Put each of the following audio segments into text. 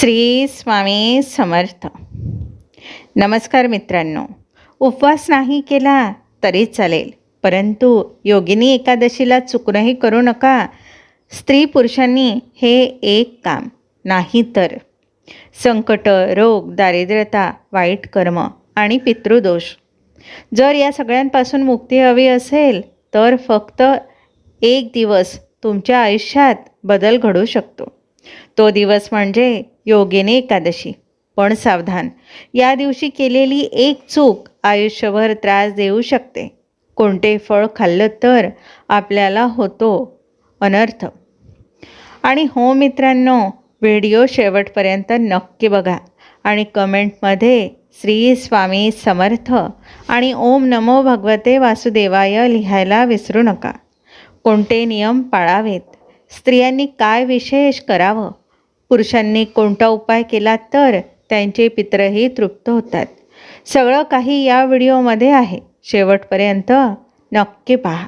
श्री स्वामी समर्थ. नमस्कार मित्रांनो. उपवास नाही केला तरी चालेल परंतु योगिनी एकादशीला चुकूनही करू नका. स्त्री पुरुषांनी हे एक काम नाही तर संकट रोग दारिद्र्यता वाईट कर्म आणि पितृदोष. जर या सगळ्यांपासून मुक्ती हवी असेल तर फक्त एक दिवस तुमच्या आयुष्यात बदल घडू शकतो. तो दिवस म्हणजे योगेने एकादशी. पण सावधान या दिवशी केलेली एक चूक आयुष्यभर त्रास देऊ शकते. कोणते फळ खाल्लं तर आपल्याला होतो अनर्थ. आणि हो मित्रांनो व्हिडिओ शेवटपर्यंत नक्की बघा आणि कमेंटमध्ये श्री स्वामी समर्थ आणि ओम नमो भगवते वासुदेवाय लिहायला विसरू नका. कोणते नियम पाळावेत? स्त्रियांनी काय विशेष करावं? पुरुषांनी कोणता उपाय केला तर त्यांचे पित्रही तृप्त होतात. सगळं काही या व्हिडिओमध्ये आहे. शेवटपर्यंत नक्की पहा.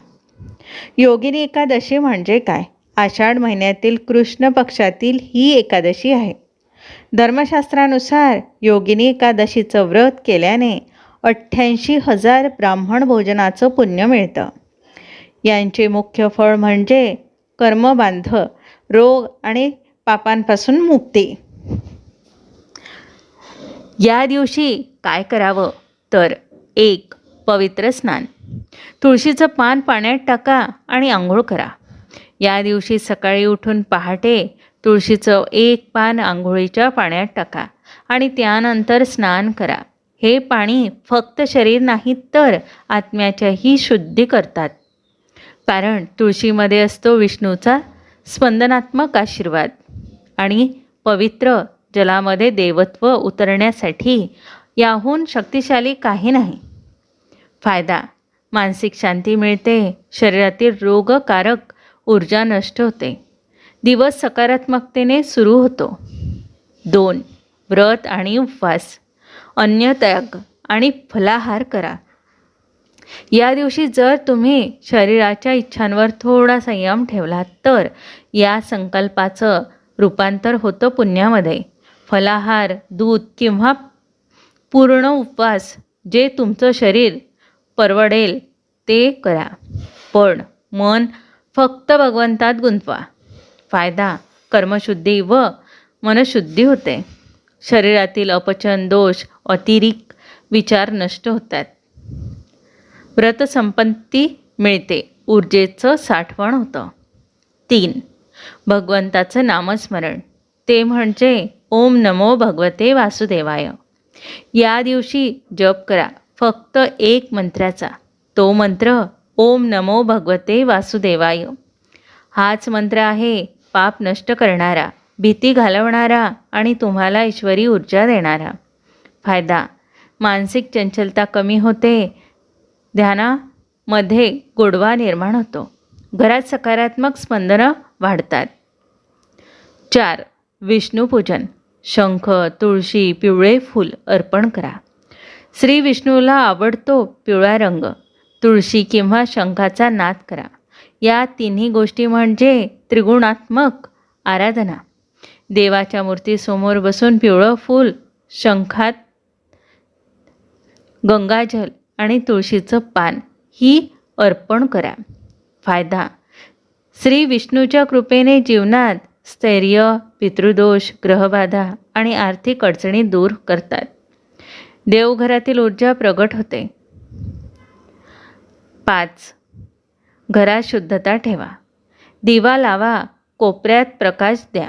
योगिनी एकादशी म्हणजे काय? आषाढ महिन्यातील कृष्ण पक्षातील ही एकादशी आहे. धर्मशास्त्रानुसार योगिनी एकादशीचं व्रत केल्याने अठ्ठ्याऐंशी हजार ब्राह्मण भोजनाचं पुण्य मिळतं. यांचे मुख्य फळ म्हणजे कर्मबांध रोग आणि पापांपासून मुक्ती. या दिवशी काय करावं? तर एक पवित्र स्नान. तुळशीचं पान पाण्यात टाका आणि आंघोळ करा. या दिवशी सकाळी उठून पहाटे तुळशीचं एक पान आंघोळीच्या पाण्यात टाका आणि त्यानंतर स्नान करा. हे पाणी फक्त शरीर नाही तर आत्म्याच्याही शुद्धी करतात. कारण तुळशीमध्ये असतो विष्णूचा स्पंदनात्मक आशीर्वाद. आणि पवित्र जलामध्ये देवत्व उतरण्यासाठी याहून शक्तिशाली काही नाही. फायदा मानसिक शांती मिळते शरीरातील रोगकारक ऊर्जा नष्ट होते दिवस सकारात्मकतेने सुरू होतो. दोन व्रत आणि उपवास अन्य त्याग आणि फलाहार करा. या दिवशी जर तुम्ही शरीराच्या इच्छांवर थोडा संयम ठेवलात तर या संकल्पाचं रूपांतर होतं पुण्यामध्ये. फलाहार दूध किंवा पूर्ण उपवास जे तुमचं शरीर परवडेल ते करा. पण मन फक्त भगवंतात गुंतवा. फायदा कर्मशुद्धी व मनशुद्धी होते. शरीरातील अपचन दोष अतिरिक्त विचार नष्ट होतात. व्रतसंपत्ती मिळते. ऊर्जेचं साठवण होतं. तीन भगवंताचं नामस्मरण. ते म्हणजे ओम नमो भगवते वासुदेवाय. या दिवशी जप करा फक्त एक मंत्राचा. तो मंत्र ओम नमो भगवते वासुदेवाय. हाच मंत्र आहे पाप नष्ट करणारा भीती घालवणारा आणि तुम्हाला ईश्वरी ऊर्जा देणारा. फायदा मानसिक चंचलता कमी होते ध्यानामध्ये गोडवा निर्माण होतो. घरात सकारात्मक स्पंदनं वाढतात. चार विष्णूपूजन. शंख तुळशी पिवळे फूल अर्पण करा. श्री विष्णूला आवडतो पिवळा रंग. तुळशी किंवा शंखाचा नाद करा. या तिन्ही गोष्टी म्हणजे त्रिगुणात्मक आराधना. देवाच्या मूर्तीसमोर बसून पिवळं फूल शंखात गंगाजल आणि तुळशीचं पान ही अर्पण करा. फायदा श्री विष्णूच्या कृपेने जीवनात स्थैर्य पितृदोष ग्रहबाधा आणि आर्थिक अडचणी दूर करतात. देवघरातील ऊर्जा प्रगट होते. पाच. घरात शुद्धता ठेवा. दिवा लावा कोपऱ्यात प्रकाश द्या.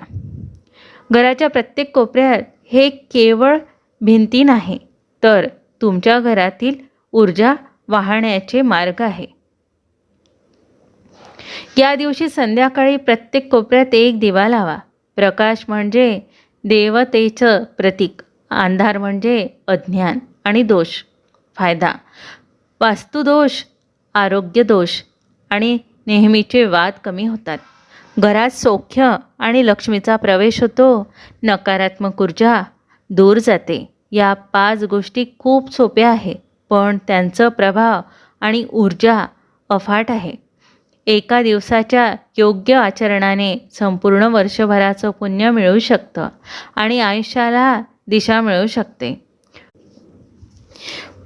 घराच्या प्रत्येक कोपऱ्यात हे केवळ भिंती नाही तर तुमच्या घरातील ऊर्जा वाहण्याचे मार्ग आहे. या दिवशी संध्याकाळी प्रत्येक कोपऱ्यात एक दिवा लावा. प्रकाश म्हणजे देवतेचं प्रतीक. अंधार म्हणजे अज्ञान आणि दोष. फायदा. वास्तुदोष आरोग्य दोष आणि नेहमीचे वाद कमी होतात. घरात सौख्य आणि लक्ष्मीचा प्रवेश होतो. नकारात्मक ऊर्जा दूर जाते. या पाच गोष्टी खूप सोप्या आहे पण त्यांचं प्रभाव आणि ऊर्जा अफाट आहे. एका दिवसाच्या योग्य आचरणाने संपूर्ण वर्षभराचं पुण्य मिळू शकतं आणि आयुष्याला दिशा मिळू शकते.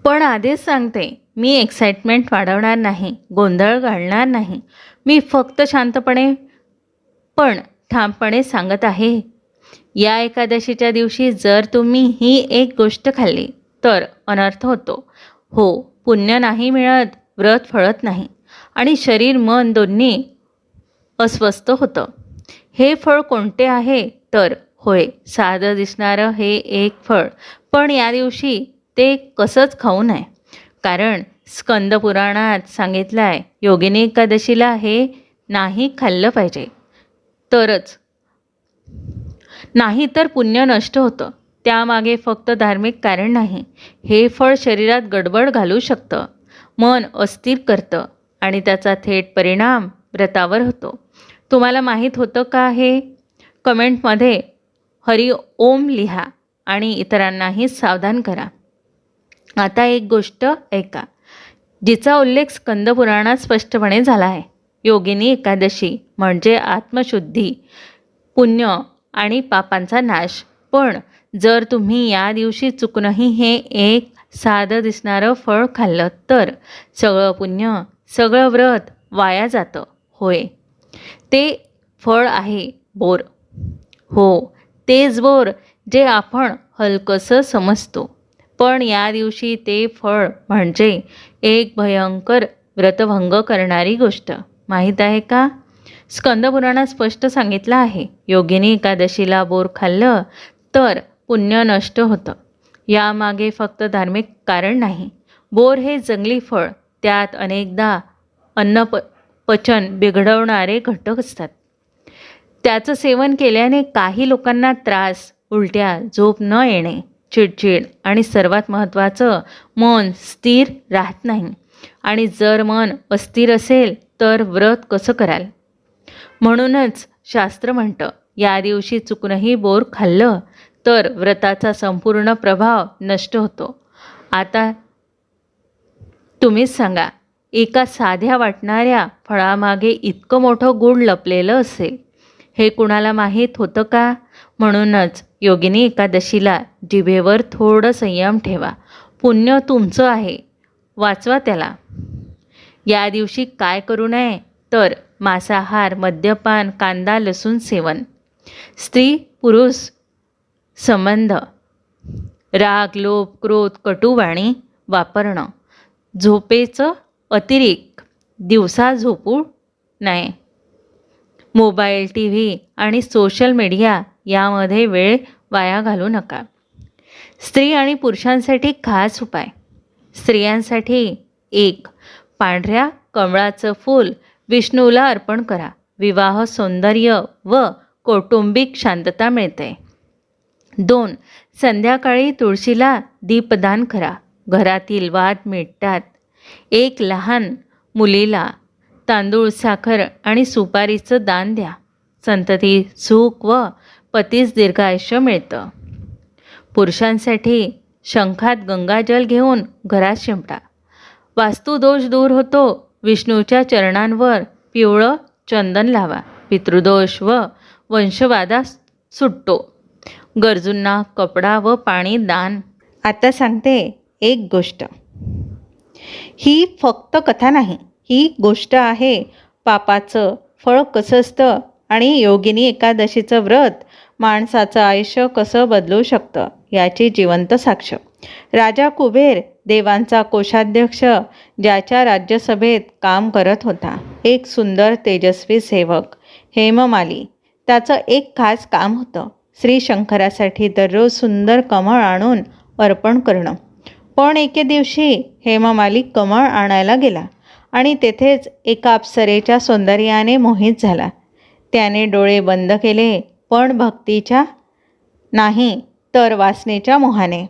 पण आधीच सांगते मी एक्साइटमेंट वाढवणार नाही गोंधळ घालणार नाही. मी फक्त शांतपणे पण ठामपणे सांगत आहे या एकादशीच्या दिवशी जर तुम्ही ही एक गोष्ट खाल्ली तर अनर्थ होतो. हो पुण्य नाही मिळत व्रत फळत नाही. आणि शरीर मन दोन्ही अस्वस्थ होतं. हे फळ कोणते आहे? तर होय साधं दिसणारं हे एक फळ. पण या दिवशी ते कसंच खाऊ नये. कारण स्कंद पुराणात सांगितलं आहे योगिनी एकादशीला हे नाही खाल्लं पाहिजे. तरच. नाही तर पुण्य नष्ट होतं. त्यामागे फक्त धार्मिक कारण नाही. हे फळ शरीरात गडबड घालू शकतं. मन अस्थिर करतं. आणि त्याचा थेट परिणाम व्रतावर होतो. तुम्हाला माहीत होतं का हे? कमेंटमध्ये हरि ओम लिहा आणि इतरांनाही सावधान करा. आता एक गोष्ट ऐका. जिचा उल्लेख स्कंदपुराणात स्पष्टपणे झाला आहे. योगिनी एकादशी म्हणजे आत्मशुद्धी पुण्य आणि पापांचा नाश. पण जर तुम्ही या दिवशी चुकूनही हे एक साधं दिसणारं फळ खाल्लं तर सगळं पुण्य सगळं व्रत वाया जातं. होय. ते फळ आहे बोर. हो तेच बोर जे आपण हलकंसं समजतो. पण या दिवशी ते फळ म्हणजे एक भयंकर व्रतभंग करणारी गोष्ट. माहीत आहे का? स्कंदपुराणात स्पष्ट सांगितलं आहे. योगिनी एकादशीला बोर खाल्लं तर पुण्य नष्ट होतं. यामागे फक्त धार्मिक कारण नाही. बोर हे जंगली फळ. त्यात अनेकदा अन्न प पचन बिघडवणारे घटक असतात. त्याचं सेवन केल्याने काही लोकांना त्रास उलट्या झोप न येणे चिडचिड आणि सर्वात महत्त्वाचं मन स्थिर राहत नाही. आणि जर मन अस्थिर असेल तर व्रत कसं कराल? म्हणूनच शास्त्र म्हणतं या दिवशी चुकूनही बोर खाल्लं तर व्रताचा संपूर्ण प्रभाव नष्ट होतो. आता तुम्हीच सांगा एका साध्या वाटणाऱ्या फळामागे इतकं मोठं गुण लपलेलं असेल हे कुणाला माहीत होतं का? म्हणूनच योगिनी एकादशीला जिभेवर थोडं संयम ठेवा. पुण्य तुमचं आहे. वाचवा त्याला. या दिवशी काय करू नये? तर मांसाहार मद्यपान कांदा लसूण सेवन. स्त्री पुरुष संबंध. राग लोभ क्रोध कटुवाणी वापरणं. झोपेचं अतिरेक दिवसा झोपू नये. मोबाईल टी व्ही आणि सोशल मीडिया यामध्ये वेळ वाया घालू नका. स्त्री आणि पुरुषांसाठी खास उपाय. स्त्रियांसाठी एक पांढऱ्या कमळाचं फूल विष्णूला अर्पण करा. विवाह सौंदर्य व कौटुंबिक शांतता मिळते. दोन संध्याकाळी तुळशीला दीपदान करा. घरातील वाद मिटतात. एक लहान मुलीला तांदूळ साखर आणि सुपारीचं दान द्या. संतती सुख व पतीस दीर्घायुष्य मिळतं. पुरुषांसाठी शंखात गंगाजल घेऊन घरात शिंपटा वास्तुदोष दूर होतो. विष्णूच्या चरणांवर पिवळं चंदन लावा. पितृदोष व वंशवादा सुटतो. गरजूंना कपडा व पाणी दान. आता सांगते एक गोष्ट. ही फक्त कथा नाही ही गोष्ट आहे पापाचं फळ कसं असतं आणि योगिनी एकादशीचं व्रत माणसाचं आयुष्य कसं बदलू शकतं याची जिवंत साक्ष. राजा कुबेर देवांचा कोषाध्यक्ष ज्याच्या राज्यसभेत काम करत होता एक सुंदर तेजस्वी सेवक हेममाली. त्याचं एक खास काम होतं श्री शंकरासाठी दररोज सुंदर कमळ आणून अर्पण करणं. पण एके दिवशी हेमा मालिक कमळ आणायला गेला आणि तेथेच एका अप्सरेच्या सौंदर्याने मोहित झाला. त्याने डोळे बंद केले पण भक्तीच्या नाही तर वासनेच्या मोहाने.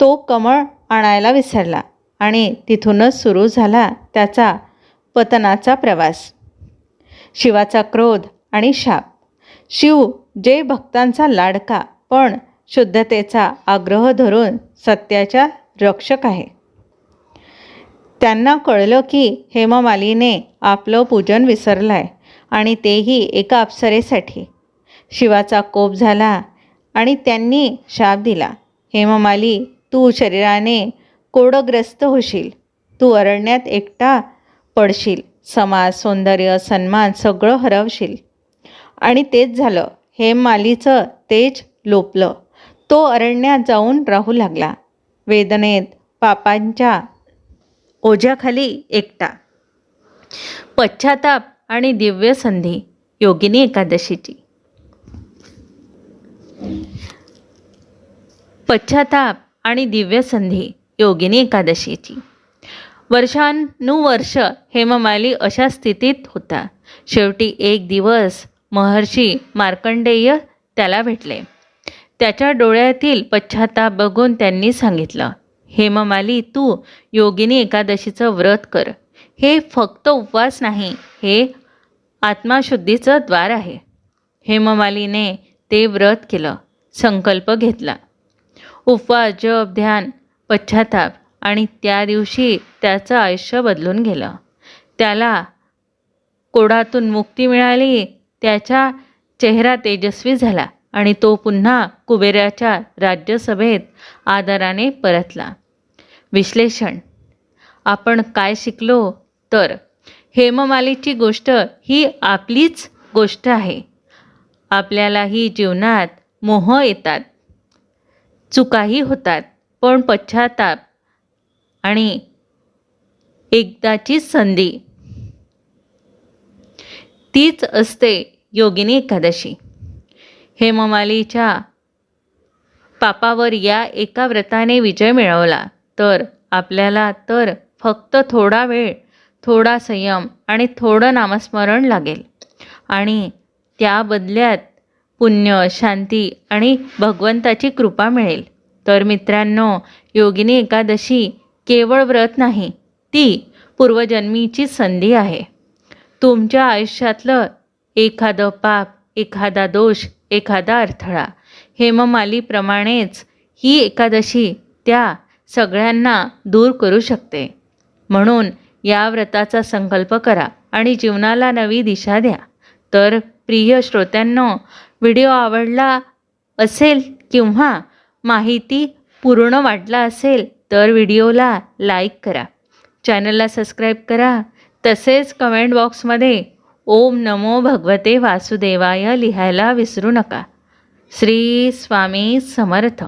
तो कमळ आणायला विसरला आणि तिथूनच सुरू झाला त्याचा पतनाचा प्रवास. शिवाचा क्रोध आणि शाप. शिव जे भक्तांचा लाडका पण शुद्धतेचा आग्रह धरून सत्याच्या रक्षक आहे. त्यांना कळलं की हेममालीने आपलं पूजन विसरलं आहे आणि तेही एका अप्सरेसाठी. शिवाचा कोप झाला आणि त्यांनी शाप दिला. हेममाली तू शरीराने कोडग्रस्त होशील. तू अरण्यात एकटा पडशील. समाज सौंदर्य सन्मान सगळं हरवशील. आणि तेच झालं. हेममालीचं तेज लोपलं. तो अरण्यात जाऊन राहू लागला. वेदनेत पापांच्या ओझ्याखाली एकटा. पश्चाताप आणि दिव्य संधी योगिनी एकादशीची. पश्चाताप आणि दिव्य संधी योगिनी एकादशीची. वर्षानुवर्ष हेममाली अशा स्थितीत होता. शेवटी एक दिवस महर्षी मार्कंडेय त्याला भेटले. त्याच्या डोळ्यातील पश्चाताप बघून त्यांनी सांगितलं हेममाली तू योगिनी एकादशीचं व्रत कर. हे फक्त उपवास नाही हे आत्माशुद्धीचं द्वार आहे. हेममालीने ते व्रत केलं संकल्प घेतला. उपवास जप ध्यान पश्चाताप आणि त्या दिवशी त्याचं आयुष्य बदलून गेलं. त्याला कोडातून मुक्ती मिळाली त्याचा चेहरा तेजस्वी झाला. आणि तो पुन्हा कुबेराच्या राज्यसभेत आदराने परतला. विश्लेषण. आपण काय शिकलो? तर हेममालीची गोष्ट ही आपलीच गोष्ट आहे. आपल्यालाही जीवनात मोह येतात. चुकाही होतात पण पश्चाताप आणि एकदाचीच संधी. तीच असते योगिनी एकादशी. हेममालीच्या पापावर या एका व्रताने विजय मिळवला. तर आपल्याला तर फक्त थोडा वेळ थोडा संयम आणि थोडं नामस्मरण लागेल. आणि त्या बदल्यात पुण्य शांती आणि भगवंताची कृपा मिळेल. तर मित्रांनो योगिनी एकादशी केवळ व्रत नाही ती पूर्वजन्मीची संधी आहे. तुमच्या आयुष्यातलं एखादं पाप एखादा दोष एखादा अडथळा. हेममालीप्रमाणेच ही एकादशी त्या सगळ्यांना दूर करू शकते. म्हणून या व्रताचा संकल्प करा आणि जीवनाला नवी दिशा द्या. तर प्रिय श्रोत्यांनो व्हिडिओ आवडला असेल किंवा माहिती पूर्ण वाटला असेल तर व्हिडिओला लाईक करा. चॅनलला सबस्क्राईब करा. तसेच कमेंट बॉक्समध्ये ओम नमो भगवते वासुदेवाय लिहायला विसरू नका. श्री स्वामी समर्थ.